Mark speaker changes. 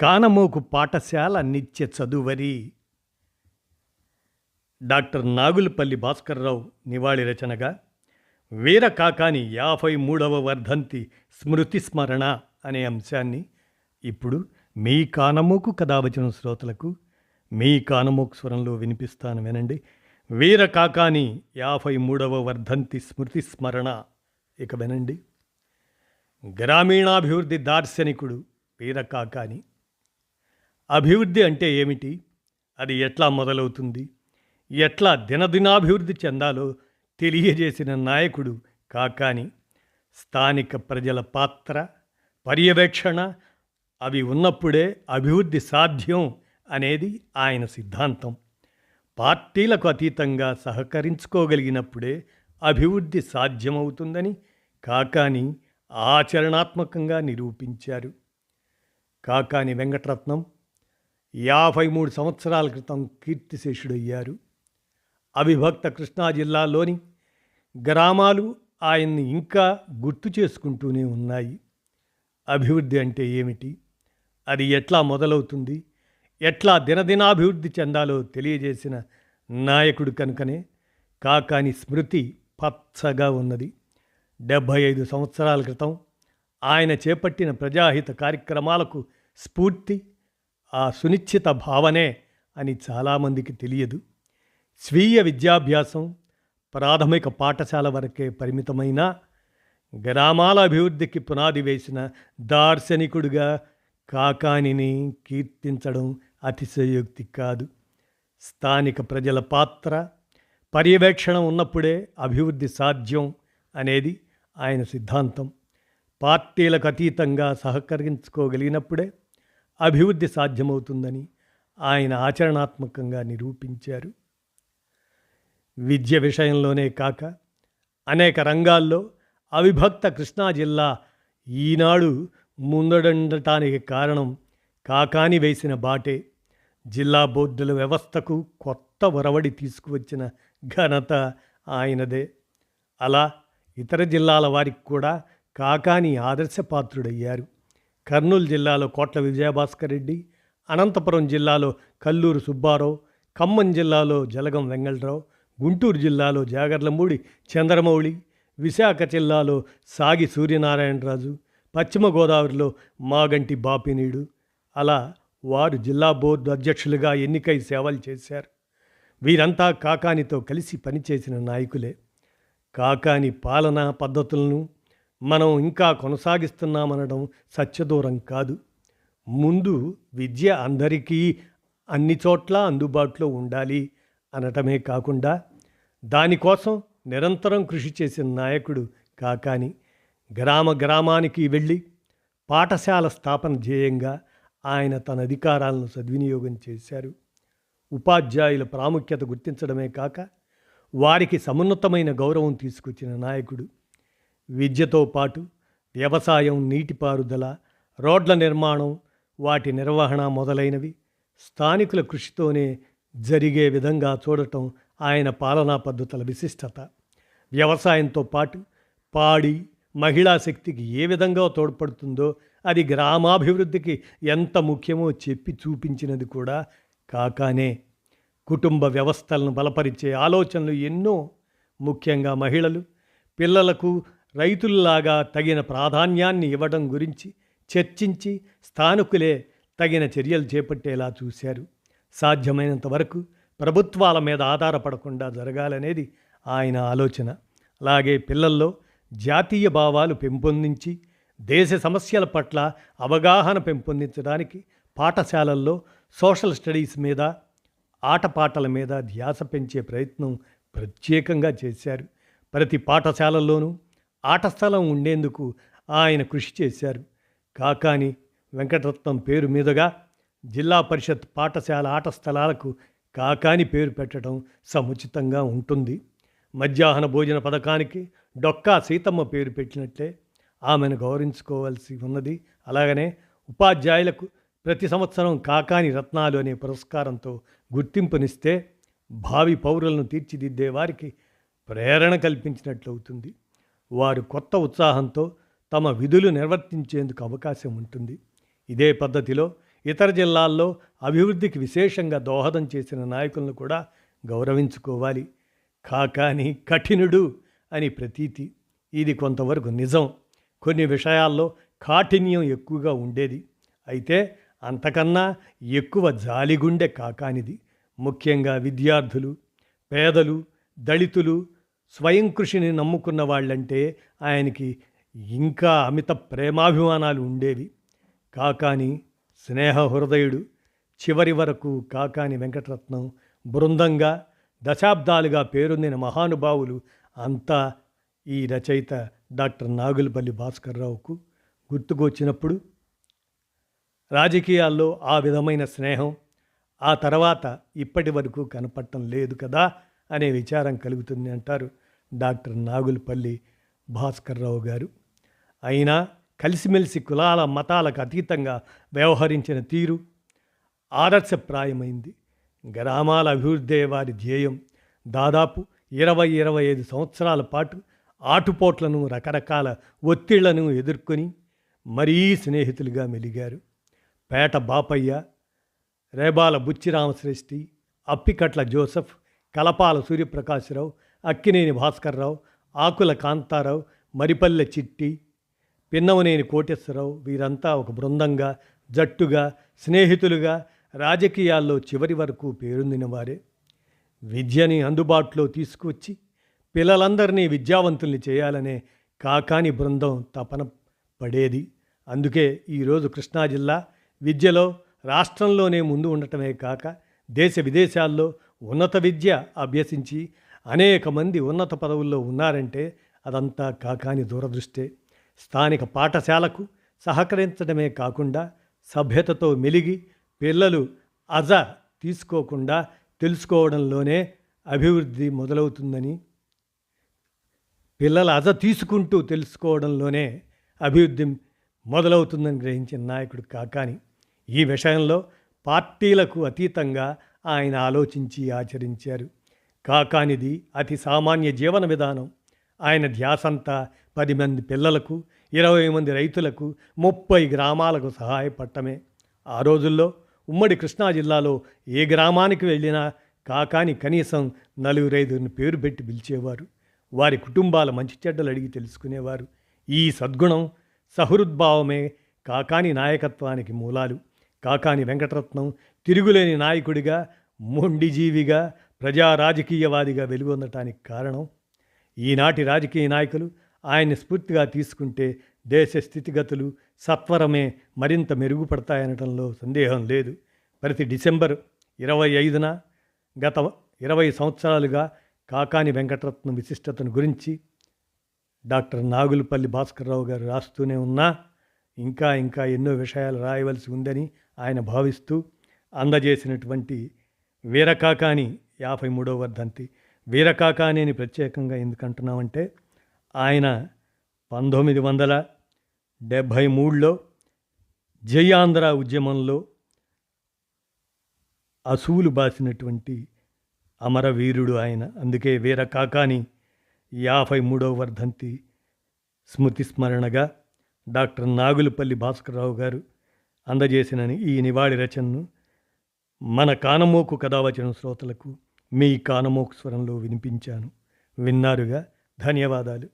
Speaker 1: కానమోకు పాఠశాల నిత్య చదువరి. డాక్టర్ నాగులపల్లి భాస్కర్రావు నివాళి రచనగా వీర కాకాని యాభై మూడవ వర్ధంతి స్మృతి స్మరణ అనే అంశాన్ని ఇప్పుడు మీ కానమోకు కథావచన శ్రోతలకు మీ కానమోకు స్వరంలో వినిపిస్తాను వినండి. వీర కాకాని యాభై మూడవ వర్ధంతి స్మృతి స్మరణ ఇక వినండి. గ్రామీణాభివృద్ధి దార్శనికుడు వీర కాకాని అభివృద్ధి అంటే ఏమిటి? అది ఎట్లా మొదలవుతుంది? ఎట్లా దినదినాభివృద్ధి చెందాలో తెలియజేసిన నాయకుడు కాకాని స్థానిక ప్రజల పాత్ర పర్యవేక్షణ అవి ఉన్నప్పుడే అభివృద్ధి సాధ్యం అనేది ఆయన సిద్ధాంతం. పార్టీలకు అతీతంగా సహకరించుకోగలిగినప్పుడే అభివృద్ధి సాధ్యమవుతుందని కాకాని ఆచరణాత్మకంగా నిరూపించారు. కాకాని వెంకటరత్నం యాభై మూడు సంవత్సరాల క్రితం కీర్తిశేషుడయ్యారు. అవిభక్త కృష్ణా జిల్లాలోని గ్రామాలు ఆయన్ని ఇంకా గుర్తు చేసుకుంటూనే ఉన్నాయి. అభివృద్ధి అంటే ఏమిటి? అది ఎట్లా మొదలవుతుంది? ఎట్లా దినదినాభివృద్ధి చెందాలో తెలియజేసిన నాయకుడు కనుకనే కాకాని స్మృతి పచ్చగా ఉన్నది. డెబ్భై ఐదు సంవత్సరాల క్రితం ఆయన చేపట్టిన ప్రజాహిత కార్యక్రమాలకు స్ఫూర్తి ఆ సునిశ్చిత భావనే అని చాలామందికి తెలియదు. స్వీయ విద్యాభ్యాసం ప్రాథమిక పాఠశాల వరకే పరిమితమైన గ్రామాల అభివృద్ధికి పునాది వేసిన దార్శనికుడిగా కాకానిని కీర్తించడం అతిశయోక్తి కాదు. స్థానిక ప్రజల పాత్ర పర్యవేక్షణ ఉన్నప్పుడే అభివృద్ధి సాధ్యం అనేది ఆయన సిద్ధాంతం. పార్టీలకు అతీతంగా సహకరించుకోగలిగినప్పుడే అభివృద్ధి సాధ్యమవుతుందని ఆయన ఆచరణాత్మకంగా నిరూపించారు. విద్య విషయంలోనే కాక అనేక రంగాల్లో అవిభక్త కృష్ణా జిల్లా ఈనాడు ముందడండటానికి కారణం కాకాని వేసిన బాటే. జిల్లా బోర్డుల వ్యవస్థకు కొత్త ఒరవడి తీసుకువచ్చిన ఘనత ఆయనదే. అలా ఇతర జిల్లాల వారికి కూడా కాకాని ఆదర్శపాత్రుడయ్యారు. కర్నూలు జిల్లాలో కోట్ల విజయభాస్కర్ రెడ్డి అనంతపురం జిల్లాలో కల్లూరు సుబ్బారావు ఖమ్మం జిల్లాలో జలగం వెంగళరావు గుంటూరు జిల్లాలో జాగర్లమూడి చంద్రమౌళి విశాఖ జిల్లాలో సాగి సూర్యనారాయణరాజు పశ్చిమ గోదావరిలో మాగంటి బాపినీడు. అలా వారు జిల్లా బోర్డు అధ్యక్షులుగా ఎన్నికై సేవలు చేశారు. వీరంతా కాకానితో కలిసి పనిచేసిన నాయకులే. కాకాని పాలనా పద్ధతులను మనం ఇంకా కొనసాగిస్తున్నామనడం సత్యదూరం కాదు. ముందు విద్య అందరికీ అన్ని చోట్ల అందుబాటులో ఉండాలి అనటమే కాకుండా దానికోసం నిరంతరం కృషి చేసిన నాయకుడు కాకాని గ్రామ గ్రామానికి వెళ్ళి పాఠశాల స్థాపన ధ్యేయంగా ఆయన తన అధికారాలను సద్వినియోగం చేశారు. ఉపాధ్యాయుల ప్రాముఖ్యత గుర్తించడమే కాక వారికి సమున్నతమైన గౌరవం తీసుకొచ్చిన నాయకుడు. విద్యతో పాటు వ్యవసాయం నీటిపారుదల రోడ్ల నిర్మాణం వాటి నిర్వహణ మొదలైనవి స్థానికుల కృషితోనే జరిగే విధంగా చూడటం ఆయన పాలనా పద్ధతుల విశిష్టత. వ్యవసాయంతో పాటు పాడి మహిళా శక్తికి ఏ విధంగా తోడ్పడుతుందో అది గ్రామాభివృద్ధికి ఎంత ముఖ్యమో చెప్పి చూపించినది కూడా కాకానే. కుటుంబ వ్యవస్థలను బలపరిచే ఆలోచనలు ఎన్నో. ముఖ్యంగా మహిళలు పిల్లలకు రైతుల్లాగా తగిన ప్రాధాన్యాన్ని ఇవ్వడం గురించి చర్చించి స్థానికులే తగిన చర్యలు చేపట్టేలా చూశారు. సాధ్యమైనంత వరకు ప్రభుత్వాల మీద ఆధారపడకుండా జరగాలనేది ఆయన ఆలోచన. అలాగే పిల్లల్లో జాతీయ భావాలు పెంపొందించి దేశ సమస్యల పట్ల అవగాహన పెంపొందించడానికి పాఠశాలల్లో సోషల్ స్టడీస్ మీద ఆటపాటల మీద ధ్యాస పెంచే ప్రయత్నం ప్రత్యేకంగా చేశారు. ప్రతి పాఠశాలల్లోనూ ఆట స్థలం ఉండేందుకు ఆయన కృషి చేశారు. కాకాని వెంకటరత్నం పేరు మీదుగా జిల్లా పరిషత్ పాఠశాల ఆట స్థలాలకు కాకాని పేరు పెట్టడం సముచితంగా ఉంటుంది. మధ్యాహ్న భోజన పథకానికి డొక్కా సీతమ్మ పేరు పెట్టినట్లే ఆమెను గౌరవించుకోవాల్సి ఉన్నది. అలాగనే ఉపాధ్యాయులకు ప్రతి సంవత్సరం కాకాని రత్నాలు అనే పురస్కారంతో గుర్తింపునిస్తే భావి పౌరులను తీర్చిదిద్దే వారికి ప్రేరణ కల్పించినట్లవుతుంది. వారు కొత్త ఉత్సాహంతో తమ విధులు నిర్వర్తించేందుకు అవకాశం ఉంటుంది. ఇదే పద్ధతిలో ఇతర జిల్లాల్లో అభివృద్ధికి విశేషంగా దోహదం చేసిన నాయకులను కూడా గౌరవించుకోవాలి. కాకాని కఠినుడు అని ప్రతీతి. ఇది కొంతవరకు నిజం. కొన్ని విషయాల్లో కాఠిన్యం ఎక్కువగా ఉండేది. అయితే అంతకన్నా ఎక్కువ జాలిగుండె కాకానిది ముఖ్యంగా విద్యార్థులు పేదలు దళితులు స్వయం కృషిని నమ్ముకున్న వాళ్ళంటే ఆయనకి ఇంకా అమిత ప్రేమాభిమానాలు ఉండేవి. కాకాని స్నేహ హృదయుడు చివరి వరకు కాకాని వెంకటరత్నం బృందంగా దశాబ్దాలుగా పేరొందిన మహానుభావులు అంతా ఈ రచయిత డాక్టర్ నాగులపల్లి భాస్కర్రావుకు గుర్తుకొచ్చినప్పుడు రాజకీయాల్లో ఆ విధమైన స్నేహం ఆ తర్వాత ఇప్పటి వరకు కనపడటం లేదు కదా. అనే విచారం కలుగుతుంది అంటారు డాక్టర్ నాగులపల్లి భాస్కర్రావు గారు. అయినా కలిసిమెలిసి కులాల మతాలకు అతీతంగా వ్యవహరించిన తీరు ఆదర్శప్రాయమైంది. గ్రామాల అభివృద్ధి వారి ధ్యేయం. దాదాపు ఇరవై ఇరవై ఐదు సంవత్సరాల పాటు ఆటుపోట్లను రకరకాల ఒత్తిళ్ళను ఎదుర్కొని మరీ స్నేహితులుగా మెలిగారు. పేట బాపయ్య రేబాల బుచ్చిరామశ్రేష్ఠి అప్పికట్ల జోసఫ్ కలపాల సూర్యప్రకాశ్రావు అక్కినేని భాస్కర్రావు ఆకుల కాంతారావు మరిపల్లె చిట్టి పిన్నవనేని కోటేశ్వరరావు వీరంతా ఒక బృందంగా జట్టుగా స్నేహితులుగా రాజకీయాల్లో చివరి వరకు పేరొందిన వారే. విద్యని అందుబాటులో తీసుకువచ్చి పిల్లలందరినీ విద్యావంతుల్ని చేయాలనే కాకాని బృందం తపన పడేది. అందుకే ఈరోజు కృష్ణా జిల్లా విద్యలో రాష్ట్రంలోనే ముందు ఉండటమే కాక దేశ విదేశాల్లో ఉన్నత విద్య అభ్యసించి అనేక మంది ఉన్నత పదవుల్లో ఉన్నారంటే అదంతా కాకాని దూరదృష్టే. స్థానిక పాఠశాలకు సహకరించడమే కాకుండా సభ్యతతో మెలిగి పిల్లలు అజ తీసుకోకుండా తెలుసుకోవడంలోనే అభివృద్ధి మొదలవుతుందని పిల్లల అజ తీసుకుంటూ తెలుసుకోవడంలోనే అభివృద్ధి మొదలవుతుందని గ్రహించిన నాయకుడు కాకాని. ఈ విషయంలో పార్టీలకు అతీతంగా ఆయన ఆలోచించి ఆచరించారు. కాకానిది అతి సామాన్య జీవన విధానం. ఆయన ధ్యాసంతా పది మంది పిల్లలకు ఇరవై మంది రైతులకు ముప్పై గ్రామాలకు సహాయపడటమే. ఆ రోజుల్లో ఉమ్మడి కృష్ణా జిల్లాలో ఏ గ్రామానికి వెళ్ళినా కాకాని కనీసం నలుగురైదుని పేరు పెట్టి పిలిచేవారు. వారి కుటుంబాల మంచి చెడ్డలు అడిగి తెలుసుకునేవారు. ఈ సద్గుణం సహృద్భావమే కాకాని నాయకత్వానికి మూలాలు. కాకాని వెంకటరత్నం తిరుగులేని నాయకుడిగా మొండిజీవిగా ప్రజా రాజకీయవాదిగా వెలుగొందటానికి కారణం ఈనాటి రాజకీయ నాయకులు ఆయన్ని స్ఫూర్తిగా తీసుకుంటే దేశ స్థితిగతులు సత్వరమే మరింత మెరుగుపడతాయనటంలో సందేహం లేదు. ప్రతి డిసెంబర్ ఇరవై ఐదున గత ఇరవై సంవత్సరాలుగా కాకాని వెంకటరత్నం విశిష్టతను గురించి డాక్టర్ నాగులపల్లి భాస్కర్రావు గారు రాస్తూనే ఉన్నా ఇంకా ఇంకా ఎన్నో విషయాలు రాయవలసి ఉందని ఆయన భావిస్తూ అందజేసినటువంటి వీరకాకాని యాభై మూడవ వర్ధంతి. వీరకాకాని అని ప్రత్యేకంగా ఎందుకంటున్నామంటే ఆయన పంతొమ్మిది వందల డెబ్భై మూడులో జయాంధ్ర ఉద్యమంలో అసూలు బాసినటువంటి అమరవీరుడు ఆయన. అందుకే వీరకాకాని యాభై మూడవ వర్ధంతి స్మృతి స్మరణగా డాక్టర్ నాగులపల్లి భాస్కర్రావు గారు అందజేసిన ఈ నివాళి రచనను మన కానమోకు కథావచన శ్రోతలకు మీ కానమోకు స్వరంలో వినిపించాను. విన్నారుగా? ధన్యవాదాలు.